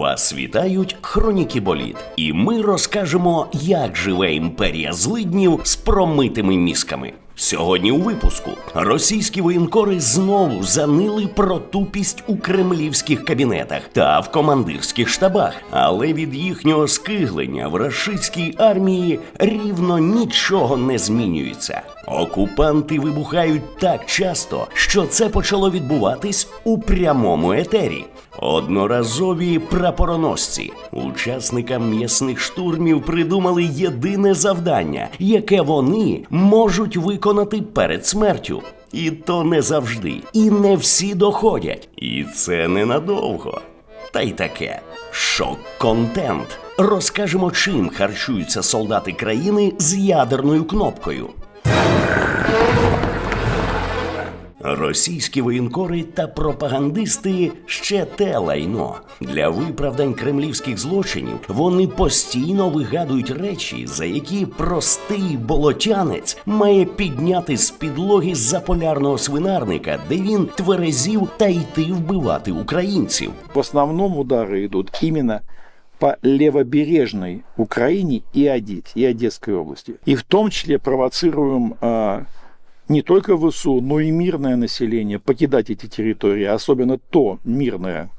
Вас вітають хроніки боліт, і ми розкажемо, як живе імперія злиднів з промитими мізками. Сьогодні у випуску російські воєнкори знову занили про тупість у кремлівських кабінетах та в командирських штабах, але від їхнього скиглення в рашистській армії рівно нічого не змінюється. Окупанти вибухають так часто, що це почало відбуватись у прямому етері. Одноразові прапороносці учасникам м'ясних штурмів придумали єдине завдання, яке вони можуть виконати перед смертю. І то не завжди, і не всі доходять. І це ненадовго. Та й таке шок-контент. Розкажемо, чим харчуються солдати країни з ядерною кнопкою. Російські воєнкори та пропагандисти ще те лайно. Для виправдань кремлівських злочинів вони постійно вигадують речі, за які простий болотянець має підняти з підлоги з полярного свинарника, де він тверезів та йти вбивати українців. В основном удары идут именно по левобережной Украине и, Оде- и Одесской области. И в том числе провоцируем а, не только ВСУ, но и мирное население покидать эти территории, особенно то мирное,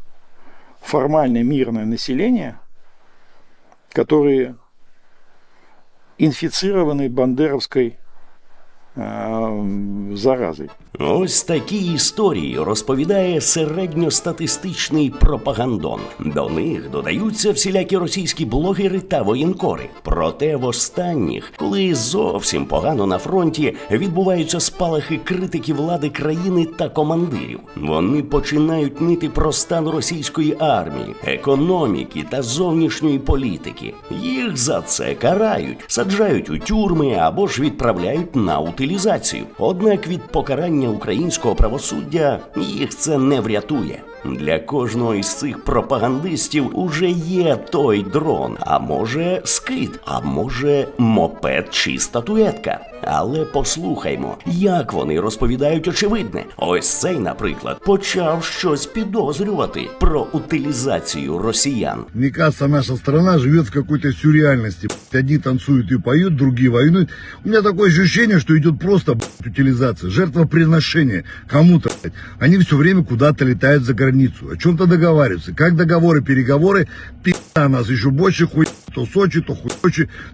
формально мирное население, которые инфицированы бандеровской а, заразой. Ось такі історії розповідає середньостатистичний пропагандон. До них додаються всілякі російські блогери та воєнкори. Проте в останніх, коли зовсім погано на фронті, відбуваються спалахи критики влади країни та командирів. Вони починають нити про стан російської армії, економіки та зовнішньої політики. Їх за це карають, саджають у тюрми або ж відправляють на утилізацію. Однак від покарання українського правосуддя їх це не врятує. Для кожного із цих пропагандистів уже є той дрон, а може скит, а може мопед чи статуетка. Але послухаймо, як вони розповідають очевидне. Ось цей, наприклад, почав щось підозрювати про утилізацію росіян. Мне кажется, наша страна живет в какой-то сюрреальности. Одни танцуют и поют, другие воюют. У меня такое ощущение, что идет просто блядь, утилизация, жертвоприношение кому-то. блядь. Они все время куда-то летают за границу, о чем-то договариваться. Как договоры, переговоры, пи***а нас еще больше хуй, то Сочи, то хуй,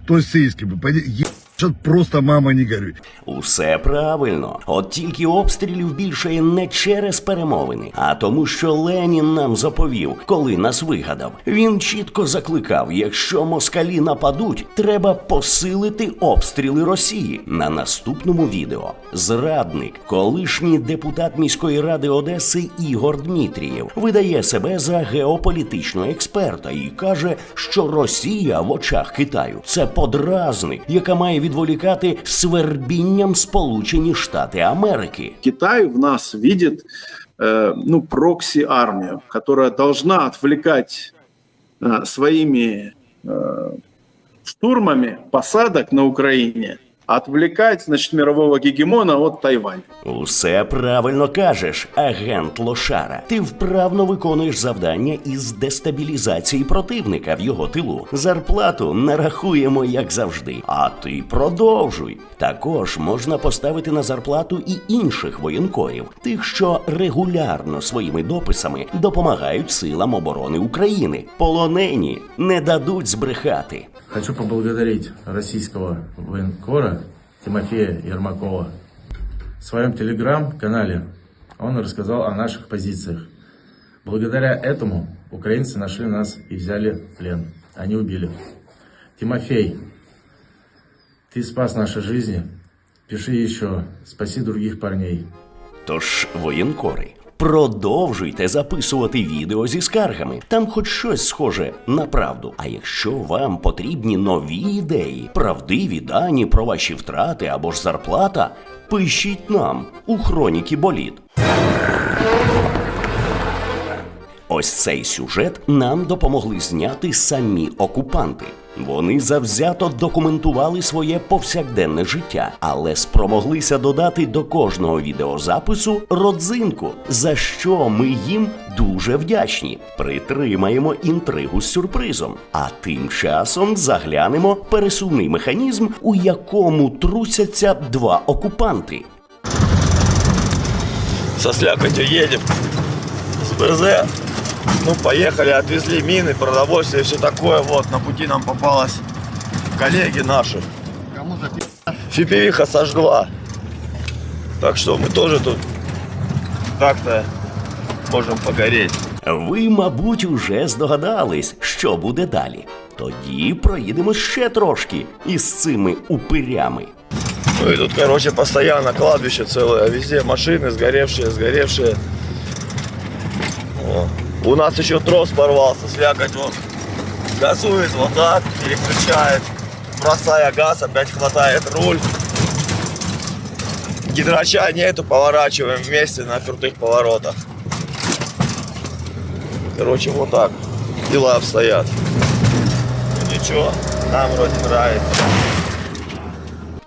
то Сийский. Ебать, просто мама не горюй. Усе правильно. От тільки обстрілів більше не через перемовини, а тому, що Ленін нам заповів, коли нас вигадав. Він чітко закликав: якщо москалі нападуть, треба посилити обстріли Росії. На наступному відео зрадник, колишній депутат міської ради Одеси Ігор Дмитрієв, видає себе за геополітичного експерта і каже, що Росія в очах Китаю це подразник, яка має відволікати свербінням Сполучені Штати Америки. Китай в нас видит э, ну, прокси-армию, которая должна отвлекать э, своими э, штурмами посадок на Украине, отвлекать, значит, мирового гегемона от Тайваня. Усе правильно кажеш, агент Лошара. Ти вправно виконуєш завдання із дестабілізації противника в його тилу. Зарплату нарахуємо як завжди. А ти продовжуй. Також можна поставити на зарплату і інших воєнкорів, тих, що регулярно своїми дописами допомагають силам оборони України. Полонені не дадуть збрехати. Хочу поблагодарить российского военкора Тимофея Ермакова. В своем телеграм-канале он рассказал о наших позициях. Благодаря этому украинцы нашли нас и взяли плен. Они убили. Тимофей, ты спас наши жизни. Пиши еще. Спаси других парней. Тож, воєнкори, продовжуйте записувати відео зі скаргами. Там хоч щось схоже на правду. А якщо вам потрібні нові ідеї, правдиві дані про ваші втрати або ж зарплата, пишіть нам у хроніки боліт. Ось цей сюжет нам допомогли зняти самі окупанти. Вони завзято документували своє повсякденне життя, але спромоглися додати до кожного відеозапису родзинку, за що ми їм дуже вдячні. Притримаємо інтригу з сюрпризом. А тим часом заглянемо пересувний механізм, у якому трусяться два окупанти. со слякотью БЗ. Ну, поехали, отвезли мины, продовольствие, все такое. Вот, на пути нам попалась коллеги наши. Фипивиха сожгла. Так что мы тоже тут так-то можем погореть. Ви, мабуть, уже здогадались, що буде далі. Тоді проїдемо ще трошки із цими упирями. Ну и тут, короче, постоянно кладбище целое. Везде машины сгоревшие, сгоревшие. У нас еще трос порвался, слякоть вот. Газует вот так, переключает. Бросая газ, опять хватает руль. Гидрача нету, поворачиваем вместе на крутых поворотах. Короче, вот так дела обстоят. Ну ничего, нам вроде нравится.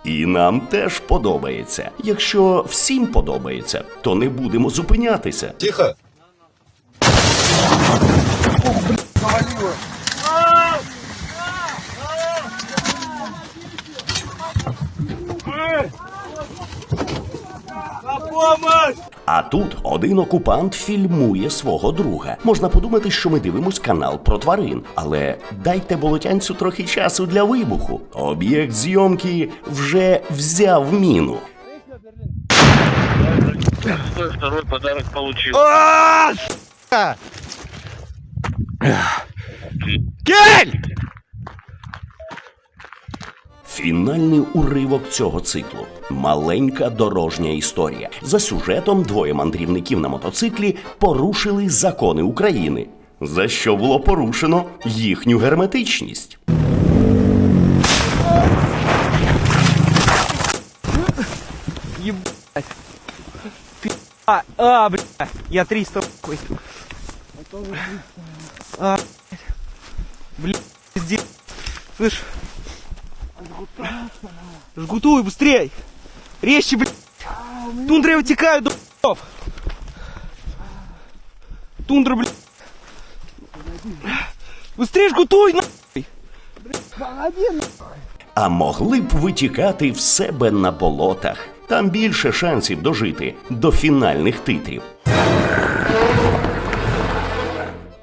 І нам теж подобається. Якщо всім подобається, то не будемо зупинятися. Тихо. А тут один окупант фільмує свого друга. Можна подумати, що ми дивимось канал про тварин, але дайте болотянцю трохи часу для вибуху. Об'єкт зйомки вже взяв міну. Второй подарок получил. Фінальний уривок цього циклу маленька дорожня історія. За сюжетом двоє мандрівників на мотоциклі порушили закони України, за що було порушено їхню герметичність. А, а, бля, я 300 хуй. А, бля, пиздец. Слышь? Жгутуй, быстрей! Резче, блядь! Тундры вытекают, до Тундра, блядь! Быстрее жгутуй, нахуй! А могли б витікати в себе на болотах. Там більше шансів дожити до фінальних титрів.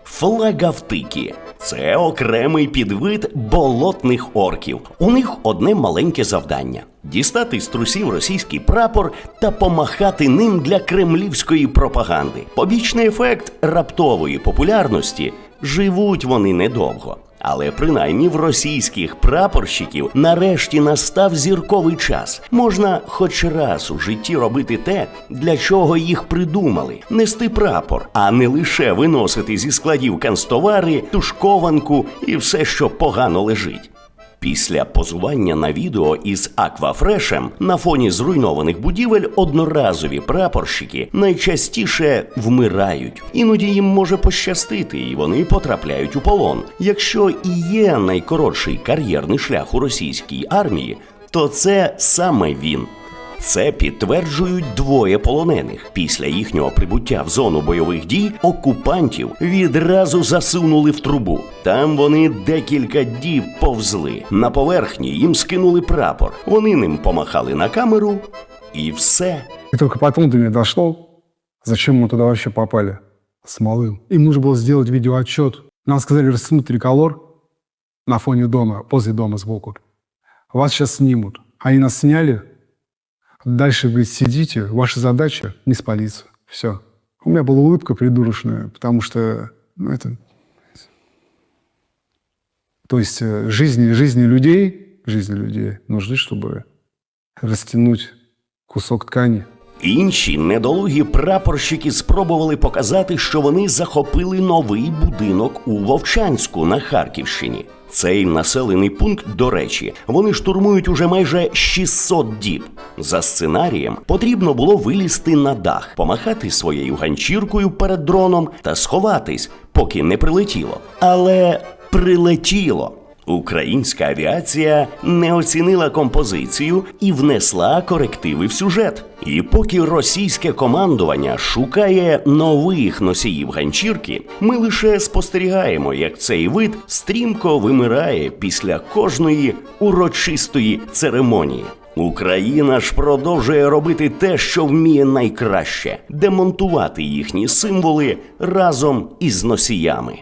Флагавтики це окремий підвид болотних орків. У них одне маленьке завдання: дістати з трусів російський прапор та помахати ним для кремлівської пропаганди. Побічний ефект раптової популярності живуть вони недовго. Але принаймні в російських прапорщиків нарешті настав зірковий час. Можна хоч раз у житті робити те, для чого їх придумали: нести прапор, а не лише виносити зі складів канцтовари, тушкованку і все, що погано лежить. Після позування на відео із Аквафрешем на фоні зруйнованих будівель одноразові прапорщики найчастіше вмирають. Іноді їм може пощастити, і вони потрапляють у полон. Якщо і є найкоротший кар'єрний шлях у російській армії, то це саме він. Це підтверджують двоє полонених. Після їхнього прибуття в зону бойових дій окупантів відразу засунули в трубу. Там вони декілька діб повзли. На поверхні їм скинули прапор. Вони ним помахали на камеру, і все. И только потом до меня дошло, зачем мы туда вообще попали. Смолыл. Им нужно было сделать видеоотчет. Нам сказали растянуть триколор на фоне дома, возле дома сбоку. Вас сейчас снимут. Они нас сняли. Дальше вы сидите. Ваша задача не спалиться. Все. У меня была улыбка придурочная, потому что ну, это... То есть э, жизни, жизни людей, жизни людей нужны, чтобы растянуть кусок ткани. Інші недолугі прапорщики спробували показати, що вони захопили новий будинок у Вовчанську на Харківщині. Цей населений пункт, до речі, вони штурмують уже майже 600 діб. За сценарієм потрібно було вилізти на дах, помахати своєю ганчіркою перед дроном та сховатись, поки не прилетіло. Але прилетіло. Українська авіація не оцінила композицію і внесла корективи в сюжет. І поки російське командування шукає нових носіїв ганчірки, ми лише спостерігаємо, як цей вид стрімко вимирає після кожної урочистої церемонії. Україна ж продовжує робити те, що вміє найкраще демонтувати їхні символи разом із носіями.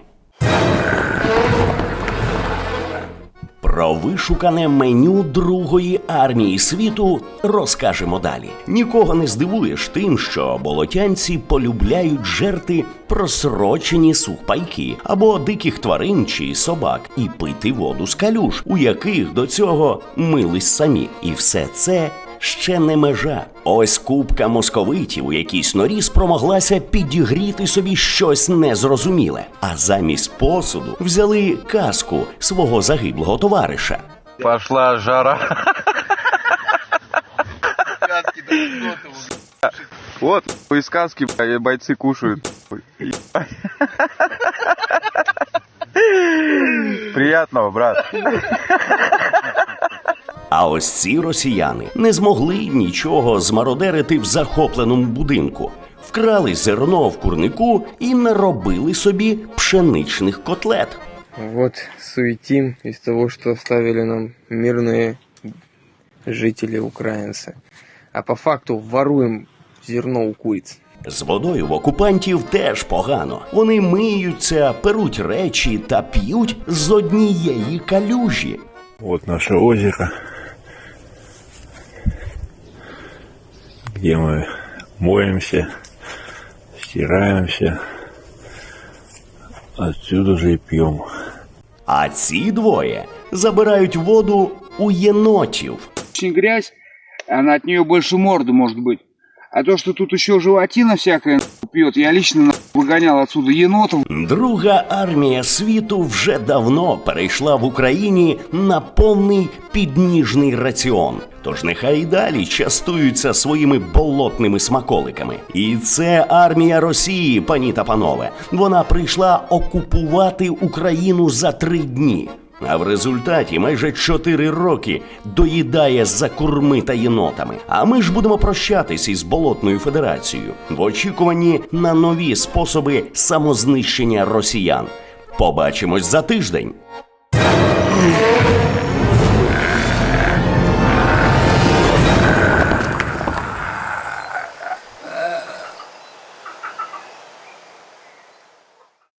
Про вишукане меню Другої армії світу розкажемо далі. Нікого не здивуєш тим, що болотянці полюбляють жерти просрочені сухпайки або диких тварин чи собак і пити воду з калюш, у яких до цього мились самі. І все це ще не межа. Ось купка московитів у якійсь норі спромоглася підігріти собі щось незрозуміле, а замість посуду взяли каску свого загиблого товариша. Пошла жара. Вот, из сказки бойцы кушают. Приятного, брат. А ось ці росіяни не змогли нічого змародерити в захопленому будинку. Вкрали зерно в курнику і наробили собі пшеничних котлет. Вот суетим из того, что оставили нам мирные жители украинцы. А по факту воруем зерно у куриц. З водою в окупантів теж погано. Вони миються, перуть речі та п'ють з однієї калюжі. Вот наше озеро, где мы моемся, стираемся. Отсюда же и пьем. А ці двоє забирають воду у єнотів. Очень грязь, она от нее больше морды может быть. А то, что тут еще животина всякая пьет, я лично выгонял отсюда енотов. Друга армія світу вже давно перейшла в Україні на повний підніжний раціон. Тож нехай і далі частуються своїми болотними смаколиками. І це армія Росії, пані та панове. Вона прийшла окупувати Україну за три дні. А в результаті майже чотири роки доїдає за курми та єнотами. А ми ж будемо прощатись із болотною федерацією в очікуванні на нові способи самознищення росіян. Побачимось за тиждень.